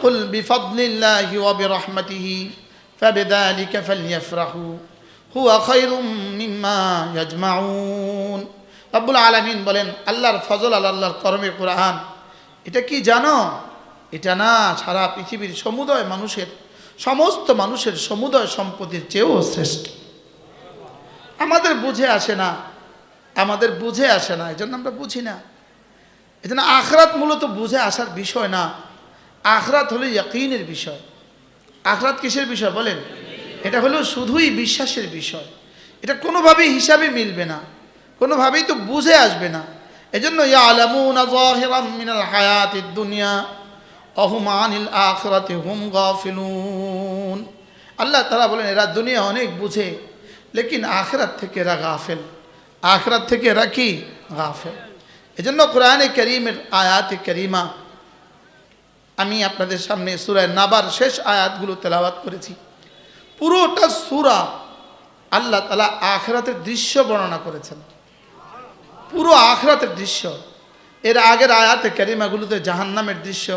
قل بفضل الله وبرحمته فبذلك فليفرحوا هو خير مما يجمعون রব্বুল আলামিন বলেন আল্লাহর ফজল আল্লাহ আল্লাহর করমে কোরআন এটা কি জানো এটা না সারা পৃথিবীর সমুদয় মানুষের সমস্ত মানুষের সমুদয় সম্পত্তির চেয়েও শ্রেষ্ঠ আমাদের বুঝে আসে না আমাদের বুঝে আসে না এই জন্য আমরা বুঝি না এই জন্য আখরাত মূলত বুঝে আসার বিষয় না আখরাত হলো ইয়াকিনের বিষয়। আখরাত কিসের বিষয় বলেন? এটা হলো শুধুই বিশ্বাসের বিষয়। এটা কোনোভাবেই হিসাবে মিলবে না। কোনোভাবেই তো বুঝে আসবে না। এজন্য ইয়া আলামুন মিনাল হায়াতিদ দুনিয়া অহুম আনিল আখরাতে হুম গাফিলুন। আল্লাহ তারা বলেন, এরা দুনিয়া অনেক বুঝে, লেকিন আখরাত থেকে এরা গাফেল। আখরাত থেকে এরা কি? গাফেল। এজন্য কোরআনে করিমের আয়াতে করিমা আমি আপনাদের সামনে সুরায় নাবার শেষ আয়াতগুলো তেলাওয়াত করেছি। পুরোটা সুরা আল্লাহ তালা আখরাতের দৃশ্য বর্ণনা করেছেন। পুরো আখরাতের দৃশ্য। এর আগের আয়াতে ক্যারিমাগুলোতে জাহান্নামের দৃশ্য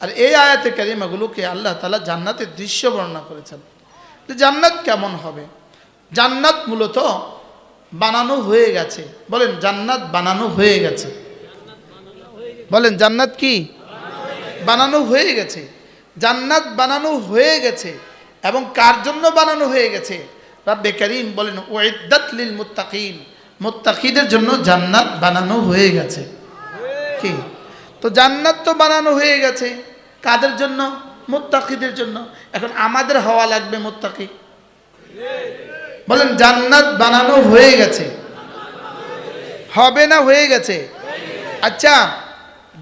আর এই আয়াতে ক্যারিমাগুলোকে আল্লাহ তালা জান্নাতের দৃশ্য বর্ণনা করেছেন। জান্নাত কেমন হবে? জান্নাত মূলত বানানো হয়ে গেছে। বলেন, জান্নাত বানানো হয়ে গেছে। বলেন, জান্নাত কি? বানানো হয়ে গেছে। জান্নাত বানানো হয়ে গেছে এবং কার জন্য বানানো হয়ে গেছে? রাব্বে করিম বলেন ওয়েদাত লিল মুত্তাকিন। মুত্তাকিদের জন্য জান্নাত বানানো হয়ে গেছে। কি? তো জান্নাত তো বানানো হয়ে গেছে। কাদের জন্য? মুত্তাকিদের জন্য। এখন আমাদের হওয়া লাগবে মুত্তাকি। বলেন, জান্নাত বানানো হয়ে গেছে। হবে না হয়ে গেছে? আচ্ছা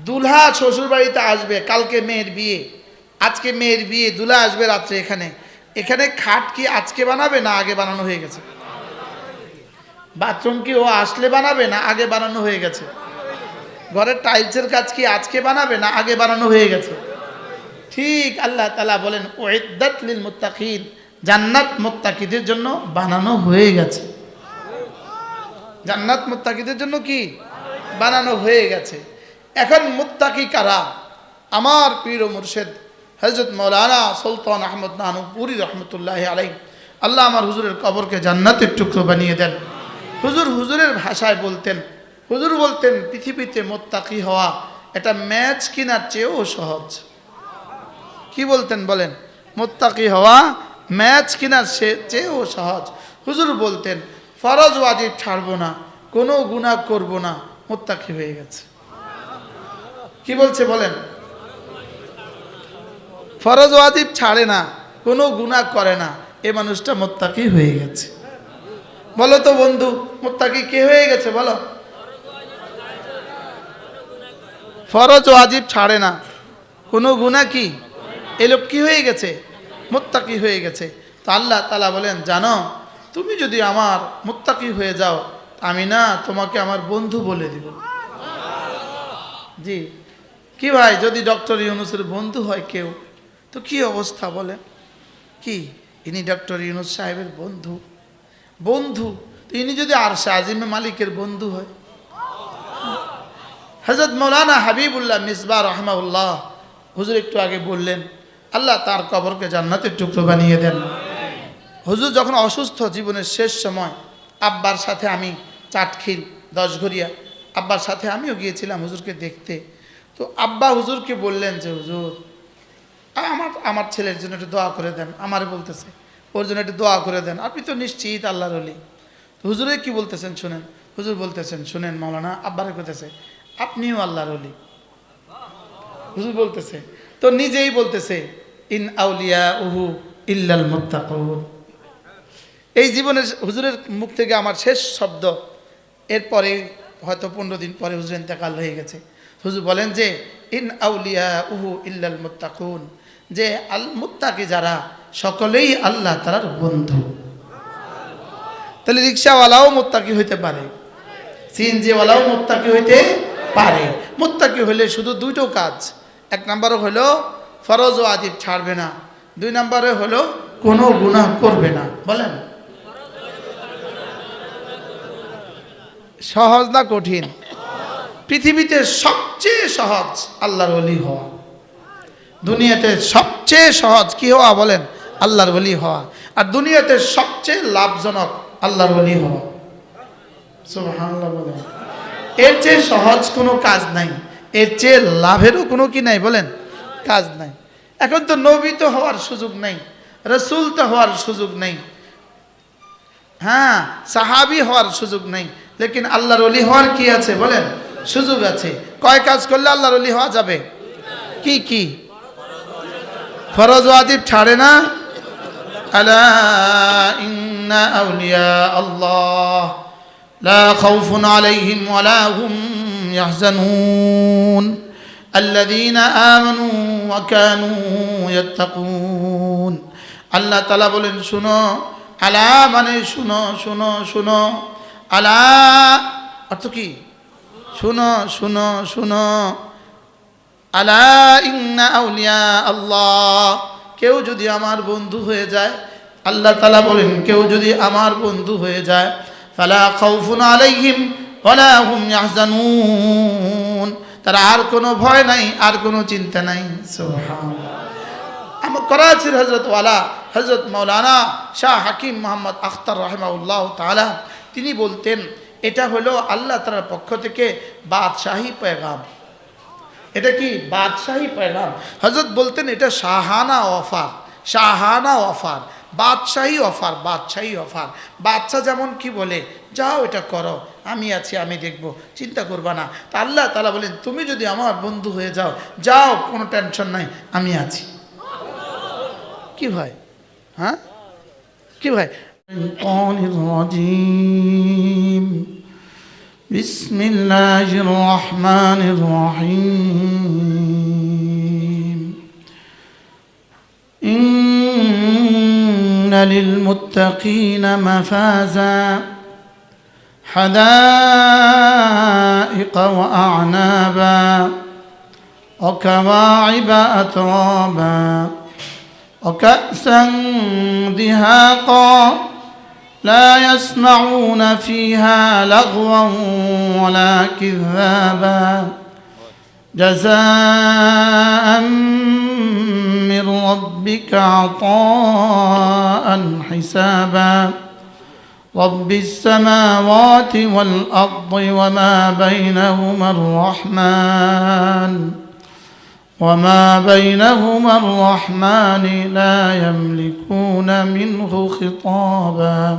দুলহা শ্বশুর বাড়িতে আসবে, কালকে মেয়ের বিয়ে। আজকে মেয়ের বিয়ে, দুলহা আসবে রাত্রে এখানে। এখানে খাট কি আজকে বানাবে না আগে বানানো হয়ে গেছে? বাথরুম কি ও আসলে বানাবে না আগে বানানো হয়ে গেছে? ঘরের টাইলসের কাজ কি আজকে বানাবে না আগে বানানো হয়ে গেছে? ঠিক আল্লাহ তালা বলেন ওয়েদাত লিল মুত্তাকিন জান্নাত মুত্তাকিদের জন্য বানানো হয়ে গেছে। জান্নাত মুত্তাকিদের জন্য কি? বানানো হয়ে গেছে। এখন মুত্তাকি কারা? আমার পীর মুর্শেদ হজরত মৌলানা সুলতান আহমদ নানু পুরী রহমতুল্লাহ আলাই আল্লাহ আমার হুজুরের কবরকে জান্নাতের টুকরো বানিয়ে দেন। হুজুর হুজুরের ভাষায় বলতেন, হুজুর বলতেন, পৃথিবীতে মোত্তাকি হওয়া এটা ম্যাচ কেনার চেয়েও সহজ। কি বলতেন বলেন? মোত্তাকি হওয়া ম্যাচ কেনার চেয়েও সহজ। হুজুর বলতেন, ফরজ ওয়াজিব ছাড়বো না, কোনো গুণা করব না, মোত্তাকি হয়ে গেছে। কি বলছে বলেন? ফরজ ওয়াজিব ছাড়ে না, কোনো গুণা করে না। এ মানুষটা মোত্তাকি হয়ে গেছে। বলো তো বন্ধু, মোত্তাকি কে হয়ে গেছে বলো? ফরজ ওয়াজিব ছাড়ে না, কোনো গুণা কি? এ লোক কি হয়ে গেছে? মোত্তাকি হয়ে গেছে। তো আল্লাহ তালা বলেন, জানো, তুমি যদি আমার মোত্তাকি হয়ে যাও, আমি না তোমাকে আমার বন্ধু বলে দিব। জি। কি ভাই, যদি ডক্টর ইউনুসের বন্ধু হয় কেউ, তো কি অবস্থা বলেন? কি? ইনি ডক্টর ইউনুস সাহেবের বন্ধু। বন্ধু? তো ইনি যদি আরশা আজিমে মালিকের বন্ধু হয়। হজরত মৌলানা হাবিবুল্লাহ মিসবা রহমাউল্লাহ হুজুর একটু আগে বললেন, আল্লাহ তার কবরকে জান্নাতের টুকরো বানিয়ে দেন। হুজুর যখন অসুস্থ জীবনের শেষ সময়, আব্বার সাথে আমি চাটখিল দশঘরিয়া আব্বার সাথে আমিও গিয়েছিলাম হুজুরকে দেখতে। তো আব্বা হুজুরকে বললেন যে, হুজুর আমার আমার ছেলের জন্য একটু দোয়া করে দেন। আমারে বলতেছে, ওর জন্য একটু দোয়া করে দেন, আপনি তো নিশ্চিত আল্লাহর তো হুজুরে কি বলতেছেন শুনেন, হুজুর বলতেছেন, শুনেন মাওলানা, আব্বারে কইতেছে, আপনিও আল্লাহর অলি হুজুর বলতেছে, তো নিজেই বলতেছে, ইন আউলিয়া উহু ইল্লাল মুত্তাকুন। এই জীবনের হুজুরের মুখ থেকে আমার শেষ শব্দ, এরপরে হয়তো পনেরো দিন পরে হুজুর ইন্তেকাল হয়ে গেছে। হুজুর বলেন যে, ইন আউলিয়া উহু ইল্লাল মুত্তাকুন যে আল মুত্তাকি যারা, সকলেই আল্লাহ তালার বন্ধু। তাহলে রিক্সাওয়ালাও মোত্তাকি হইতে পারে, সিএনজিওয়ালাও মোত্তাকি হইতে পারে। মোত্তাকি হইলে শুধু দুটো কাজ, এক নম্বরে হলো ফরজ ও আদিব ছাড়বে না, দুই নম্বরে হলো কোনো গুনাহ করবে না। বলেন? সহজ না কঠিন? পৃথিবীতে সবচেয়ে সহজ আল্লাহর অলি হওয়া। দুনিয়াতে সবচেয়ে সহজ কি হওয়া বলেন? আল্লাহর বলি হওয়া। আর দুনিয়াতে সবচেয়ে লাভজনক আল্লাহর বলি হওয়া। এর চেয়ে সহজ কোনো কাজ নাই। এর চেয়ে লাভেরও কোনো কি নাই বলেন? কাজ নাই। এখন তো নবী তো হওয়ার সুযোগ নেই, রসুল তো হওয়ার সুযোগ নেই। হ্যাঁ সাহাবি হওয়ার সুযোগ নেই, লেকিন আল্লাহর অলি হওয়ার কি আছে বলেন? সুযোগ আছে। কয় কাজ করলে আল্লাহর অলি হওয়া যাবে কি কি ফরজ ওয়াজিব ছাড়ে না আলা ইন্না আউলিয়া আল্লাহ لا خوف عليهم ولا هم يحزنون الذين آمنوا وكانوا يتقون আল্লাহ তালা বলেন শুনো আলা মানে শুনো শুনো শুনো আলা অর্থ কি শুনো শুনো শুনো। আলা আল্লাহ। কেউ যদি আমার বন্ধু হয়ে যায়, আল্লাহ তালা বলেন, কেউ যদি আমার বন্ধু হয়ে যায়, ফালা খাউফুন আলাইহিম তার আর কোনো ভয় নাই, আর কোনো চিন্তা নাই। আমার করাচির হজরত ওয়ালা হজরত মৌলানা শাহ হাকিম মোহাম্মদ আখতার রহমাউল্লাহ তালা তিনি বলতেন এটা হলো আল্লাহ তালার পক্ষ থেকে বাদশাহী পেগাম। এটা কি? বাদশাহী পেগাম। হজরত বলতেন এটা শাহানা অফার শাহানা অফার, বাদশাহী অফার বাদশাহী অফার। বাদশাহ যেমন কি বলে, যাও এটা করো, আমি আছি, আমি দেখব, চিন্তা করবা না। তা আল্লাহ তালা বলেন, তুমি যদি আমার বন্ধু হয়ে যাও যাও, কোনো টেনশন নাই, আমি আছি। কি ভাই হ্যাঁ? কি ভাই بسم الله الرحمن الرحيم. إن للمتقين مفازا. حدائق وأعنابا. وكواعب أترابا. وكأسا دهاقا. لا يسمعون فيها لغوا ولا كذابا. جزاء من ربك عطاء حسابا. رب السماوات والأرض وما بينهما الرحمن. وما بينهما الرحمن لا يملكون منه خطابا.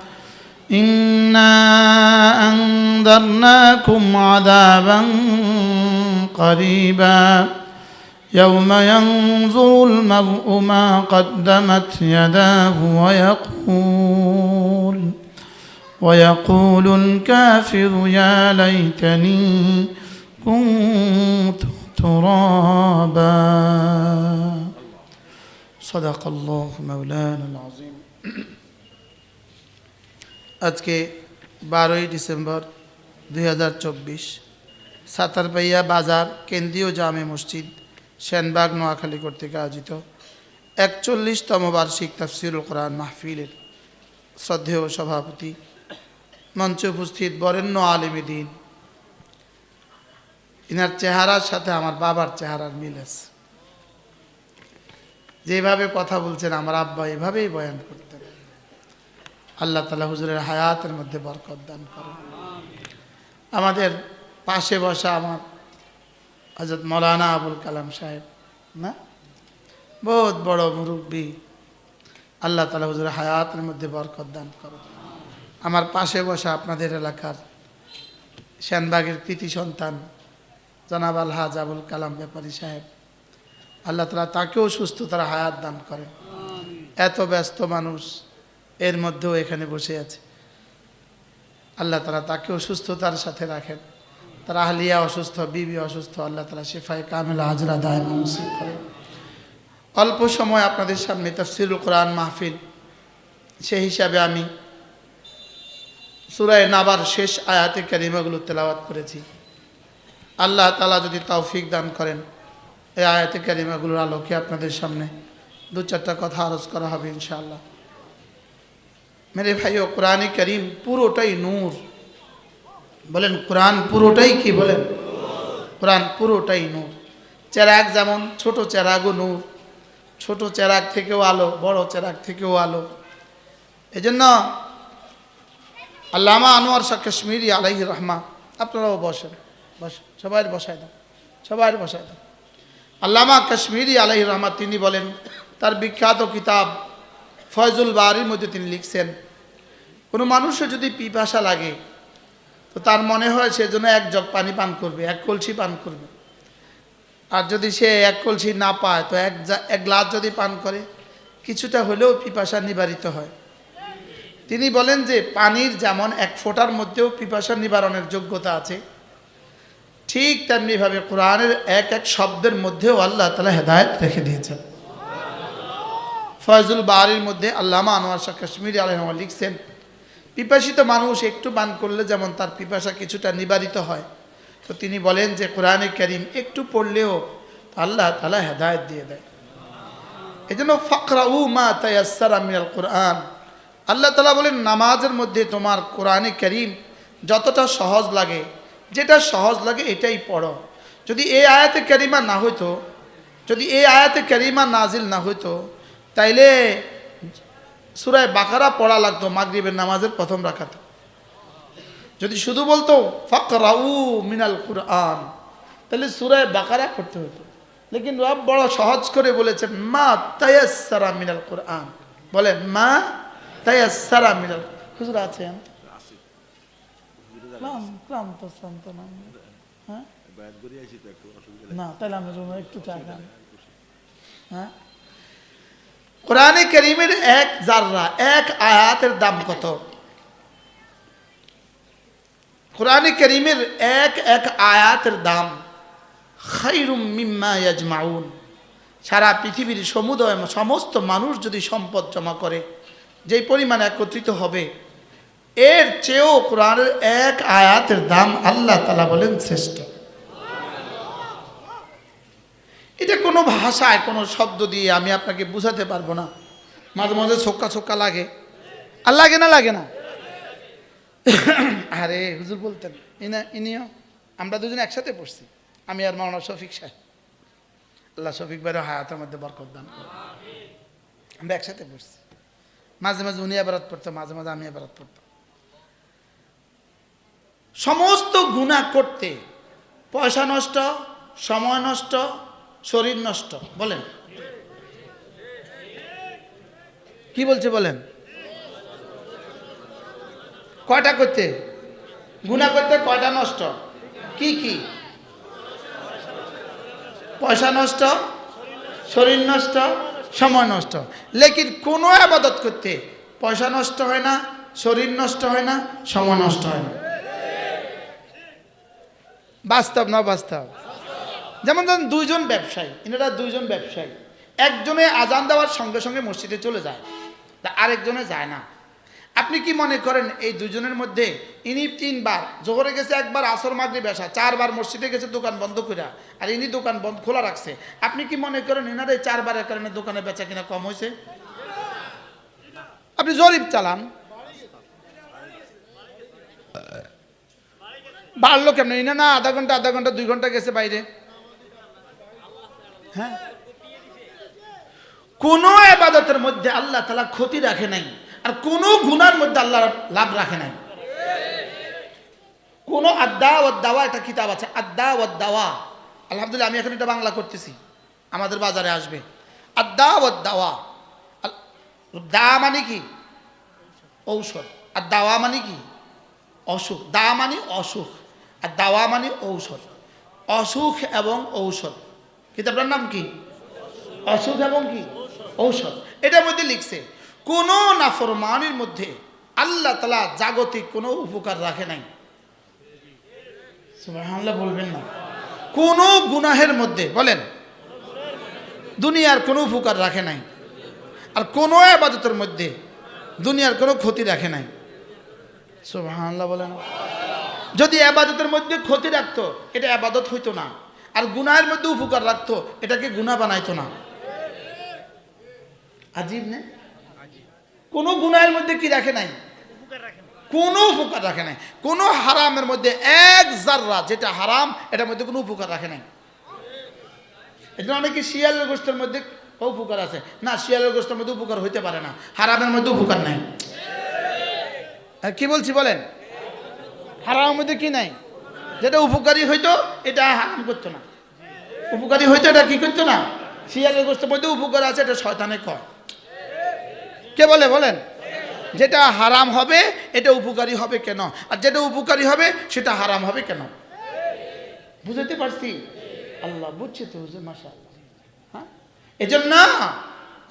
إنا أنذرناكم عذابا قريبا يوم ينظر المرء ما قدمت يداه ويقول ويقول الكافر يا ليتني كنت ترابا صدق الله مولانا العظيم. আজকে বারোই ডিসেম্বর দুই হাজার চব্বিশ। সাতারপাইয়া বাজার কেন্দ্রীয় জামে মসজিদ, সেনবাগ, নোয়াখালী কর্তৃক আয়োজিত একচল্লিশতম বার্ষিক তাফসিরুল কোরআন মাহফিলের শ্রদ্ধেয় সভাপতি মঞ্চে উপস্থিত বরেণ্য আলিমী দিন। ইনার চেহারার সাথে আমার বাবার চেহারার মিল আছে। যেভাবে কথা বলছেন আমার আব্বা এভাবেই বয়ান করতেন। আল্লাহ তালা হুজুরের হায়াতের মধ্যে বরকত দান করেন। আমাদের পাশে বসা আমার হজরত মৌলানা আবুল কালাম সাহেব, না? বহুত বড় মুরব্বী। আল্লাহ তালা হুজুরের হায়াতের মধ্যে বরকত দান করেন। আমার পাশে বসা আপনাদের এলাকার শ্যানবাগের কৃতি সন্তান জনাব আলহাজ আবুল কালাম ব্যাপারী সাহেব, আল্লাহ তালা তাকেও সুস্থতার হায়াত দান করেন। এত ব্যস্ত মানুষ এর মধ্যেও এখানে বসে আছে। আল্লাহ তালা তাকেও সুস্থতার সাথে রাখেন। তার আহলিয়া অসুস্থ, বিবি অসুস্থ, আল্লাহ তালা শেফায় কামেলা হাজরা দায় নসিব করেন। অল্প সময় আপনাদের সামনে তফসিরুল কোরআন মাহফিল সেই হিসাবে আমি সুরায় নাবার শেষ আয়াতে ক্যারিমাগুলো তেলাওয়াত করেছি। আল্লাহ তালা যদি তৌফিক দান করেন, এই আয়াতে ক্যারিমাগুলোর আলোকে আপনাদের সামনে দু চারটা কথা আরজ করা হবে ইনশাআল্লাহ। মেরে ভাই ও কোরআন করিম পুরোটাই নূর বলেন কোরআন পুরোটাই কি বলেন কোরআন পুরোটাই নূর চেরাগ যেমন ছোট চেরাগও নূর ছোট চেরাগ থেকেও আলো বড় চেরাগ থেকেও আলো এই জন্য আল্লামা আনোয়ার শাহ কাশ্মীরি আলাইহি রহমা আপনারাও বসেন বসেন সবাই বসায় দাও সবাই বসায় দাও আল্লামা কাশ্মীরি আলাইহি রহমা তিনি বলেন তার বিখ্যাত কিতাব ফয়জুল বাড়ির মধ্যে তিনি লিখছেন, কোনো মানুষের যদি পিপাসা লাগে, তো তার মনে হয় সে যেন এক জগ পানি পান করবে, এক কলসি পান করবে। আর যদি সে এক কলসি না পায়, তো এক এক গ্লাস যদি পান করে, কিছুটা হলেও পিপাসা নিবারিত হয়। তিনি বলেন যে, পানির যেমন এক ফোঁটার মধ্যেও পিপাসা নিবারণের যোগ্যতা আছে, ঠিক তেমনিভাবে কোরআনের এক এক শব্দের মধ্যেও আল্লাহ তালা হেদায়ত রেখে দিয়েছেন। ফয়জুল বাড়ির মধ্যে আল্লামা আনোয়ার শাহ কাশ্মীর আলহমা লিখছেন, পিপাসিত মানুষ একটু পান করলে যেমন তার পিপাসা কিছুটা নিবারিত হয়। তো তিনি বলেন যে, কোরআনে করিম একটু পড়লেও আল্লাহ তালা হেদায়ত দিয়ে দেয়। এই জন্য ফকরা উ মা তাইয়াসার আমিনাল কোরআন। আল্লাহ তালা বলেন, নামাজের মধ্যে তোমার কোরআনে করিম যতটা সহজ লাগে, যেটা সহজ লাগে এটাই পড়ো। যদি এই আয়াতে করিমা না হইতো, যদি এই আয়াতে করিমা নাজিল না হইতো তাইলে সুরায় বাকারা পড়া লাগতো মাগরিবের নামাজের প্রথম রাখাতে যদি শুধু বলতো ফকরাউ মিনাল কুরআন তাহলে সুরায় বাকারা করতে হতো। লেকিন রব বড় সহজ করে বলেছেন মা তায়াসারা মিনাল কোরআন বলেন মা তায়াসারা মিনাল হুজুর আছেন ক্লান্ত না। হ্যাঁ? না তাহলে আমি একটু চা খান হ্যাঁ? কোরআনে করিমের এক জাররা, এক আয়াতের দাম কত? কোরআনে করিমের এক এক আয়াতের দাম খাইরুম মিম্মা ইয়াজমাউন। সারা পৃথিবীর সমুদয় সমস্ত মানুষ যদি সম্পদ জমা করে যেই পরিমাণ একত্রিত হবে, এর চেয়েও কোরআনের এক আয়াতের দাম আল্লাহ তালা বলেন শ্রেষ্ঠ। এটা কোনো ভাষায়, কোনো শব্দ দিয়ে আমি আপনাকে বুঝাতে পারব না। মাঝে মাঝে ছোক্কা ছোক্কা লাগে। আর লাগে না লাগে না। আরে, হুজুর বলতেন, ইনা, ইনিও, আমরা দুজন একসাথে পড়ছি। আমি আর মাওলানা শফিক সাহেব। আল্লাহ শফিক বাইরে হায়াতের মধ্যে বরকত দান। আমরা একসাথে পড়ছি। মাঝে মাঝে উনি আবারত পড়তাম মাঝে মাঝে আমি আবারত পড়তাম। সমস্ত গুণা করতে, পয়সা নষ্ট, সময় নষ্ট শরীর নষ্ট, বলেন। কি বলছে, বলেন? কয়টা করতে? গুণা করতে কয়টা নষ্ট? কি কি? পয়সা নষ্ট, শরীর নষ্ট, সময় নষ্ট। লেকিন কোনো আবাদত করতে পয়সা নষ্ট হয় না, শরীর নষ্ট হয় না, সময় নষ্ট হয় না। বাস্তব না বাস্তব যেমন ধরুন দুইজন ব্যবসায়ী এনারা দুইজন ব্যবসায়ী। একজনে আজান দেওয়ার সঙ্গে সঙ্গে মসজিদে চলে যায়, তা আরেকজনে যায় না। আপনি কি মনে করেন এই দুজনের মধ্যে ইনি তিনবার, জোহরে গেছে একবার, আসর মাগরি বেসা চারবার মসজিদে গেছে, দোকান বন্ধ করে আর ইনি দোকান বন্ধ, খোলা রাখছে। আপনি কি মনে করেন এনার এই চারবারের কারণে দোকানে বেচা কিনা কম হয়েছে আপনি জরিপ চালান। বাড়লো কেমন? ইনা না আধা ঘণ্টা আধা ঘণ্টা, দুই ঘণ্টা গেছে বাইরে। হ্যাঁ? কোনো আবাদতের মধ্যে আল্লাহ তালা ক্ষতি রাখে নাই, আর কোনো গুনার মধ্যে আল্লাহ লাভ রাখে নাই। কোন ও দাওয়া, একটা কিতাব আছে, আদা ও দাওয়া। আলহামদুলিল্লাহ, আমি এখন এটা বাংলা করতেছি, আমাদের বাজারে আসবে। আদা ও দাওয়া। দা মানে কি? ঔষধ। আর দাওয়া মানে কি? অসুখ। দা মানে অসুখ, আর দাওয়া মানে ঔষধ। অসুখ এবং ঔষধ। কিতাবটার নাম কি? অসুখ এবং কি? ঔষধ। এটার মধ্যে লিখছে, কোনো নাফরমানির মধ্যে আল্লাহ তালা জাগতিক কোনো উপকার রাখে নাই। সুবহানাল্লাহ বলবেন না। কোনো গুনাহের মধ্যে, বলেন, দুনিয়ার কোনো উপকার রাখে নাই। আর কোনো আবাদতের মধ্যে দুনিয়ার কোনো ক্ষতি রাখে নাই। সুবহানাল্লাহ বলেন। যদি আবাদতের মধ্যে ক্ষতি রাখতো, এটা আবাদত হইতো না। আর গুনাহের মধ্যে উপকার রাখতো এটাকে গুনাহ বানাইতো না। আজীব নে? কোনো গুনাহের মধ্যে কি রাখে নাই? কোনো উপকার রাখে নাই। কোনো হারামের মধ্যে এক জাররা যেটা হারাম এটার মধ্যে কোনো উপকার রাখে নাই। জন্য অনেকে শিয়ালের গোষ্ঠের মধ্যে উপকার আছে। না শিয়ালের গোষ্ঠের মধ্যে উপকার হইতে পারে না। হারামের মধ্যে উপকার নাই। হ্যাঁ, কি বলছি বলেন? হারামের মধ্যে কি নাই? যেটা উপকারী হইতো, এটা হারাম করতো না। উপকারী হইতো, এটা কি করতো না? শিয়ালের গোষ্ঠের মধ্যে উপকার আছে, এটা শয়তানে কয় কে বলে, বলেন? যেটা হারাম হবে, এটা উপকারী হবে কেন? আর যেটা উপকারী হবে, সেটা হারাম হবে কেন? বুঝতে পারছি? আল্লাহ বুঝছে তো মাসা হ্যাঁ? এজন্য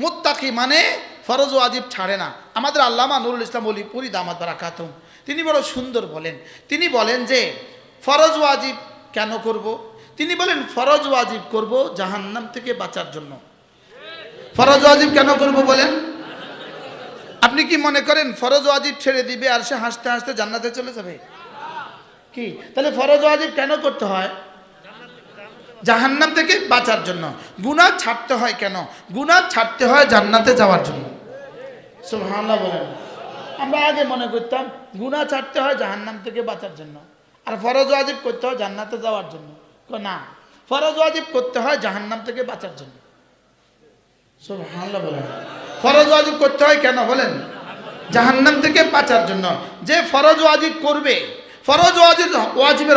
মুত্তাকি মানে ফরজ ওয়াজিব ছাড়ে না। আমাদের আল্লামা নুরুল ইসলাম বলি পুরি দামাত বারাকাতুম। তিনি বড় সুন্দর বলেন। তিনি বলেন যে ফরজ ওয়াজিব কেন করব? তিনি বলেন, ফরজ ওয়াজিব করব জাহান্নাম থেকে বাঁচার জন্য। ফরজ ওয়াজিব কেন করব বলেন? আপনি কি মনে করেন ফরজ ওয়াজিব ছেড়ে দিবে আর সে হাসতে হাসতে জান্নাতে চলে যাবে? কি? তাহলে ফরজ ওয়াজিব কেন করতে হয়? জাহান্নাম থেকে বাঁচার জন্য। গুনাহ ছাড়তে হয় কেন? গুনাহ ছাড়তে হয় জান্নাতে যাওয়ার জন্য। সুবহানাল্লাহ বলেন। আমরা আগে মনে করতাম, গুনাহ ছাড়তে হয় জাহান্নাম থেকে বাঁচার জন্য। আর ফরজ ওয়াজিব করতে হয় জান্নাতে যাওয়ার জন্য। না, ফরজ ওয়াজিব করতে হয় জাহান্নাম থেকে বাঁচার জন্য। ফরজ ওয়াজিব করতে হয় কেন বলেন? জাহান্নাম থেকে বাঁচার জন্য। যে ফরজ ওয়াজিব করবে, ফরজ ওয়াজিব ওয়াজিবের